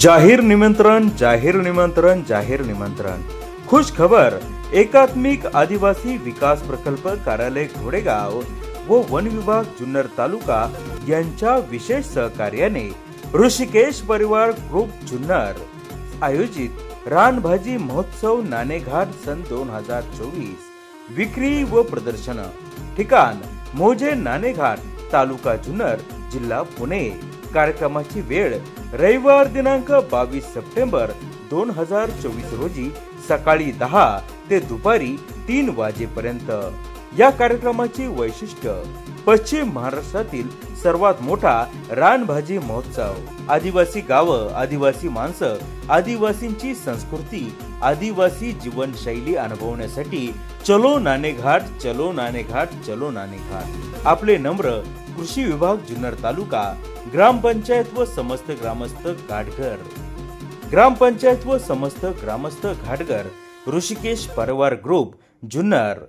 जाहीर निमंत्रण जाहीर निमंत्रण जाहीर निमंत्रण. खुश खबर एकात्मिक आदिवासी विकास प्रकल्प कार्यालय घोडेगाव व वन विभाग जुन्नर तालुका यांच्या विशेष सहकार्याने ऋषिकेश परिवार ग्रुप जुन्नर आयोजित रानभाजी महोत्सव नाणेघाट सन दोन हजार चोवीस. विक्री व प्रदर्शन. ठिकाण मोजे नाणेघाट तालुका जुन्नर जिल्हा पुणे. कार्यक्रमाची वेळ रविवार दिनांक बावीस सप्टेंबर दोन हजार चोवीस रोजी सकाळी दहा ते दुपारी तीन वाजेपर्यंत. या कार्यक्रमाची वैशिष्ट्य पश्चिम महाराष्ट्रातील सर्वात मोठा रानभाजी महोत्सव. आदिवासी गावं आदिवासी माणसं आदिवासींची संस्कृती आदिवासी जीवनशैली अनुभवण्यासाठी चलो नाणेघाट चलो नाणेघाट चलो नाणेघाट. आपले नम्र कृषी विभाग जुन्नर तालुका ग्रामपंचायत व समस्त ग्रामस्थ घाटघर. ग्रामपंचायत व समस्त ग्रामस्थ घाटघर ऋषिकेश परवार ग्रुप जुन्नर.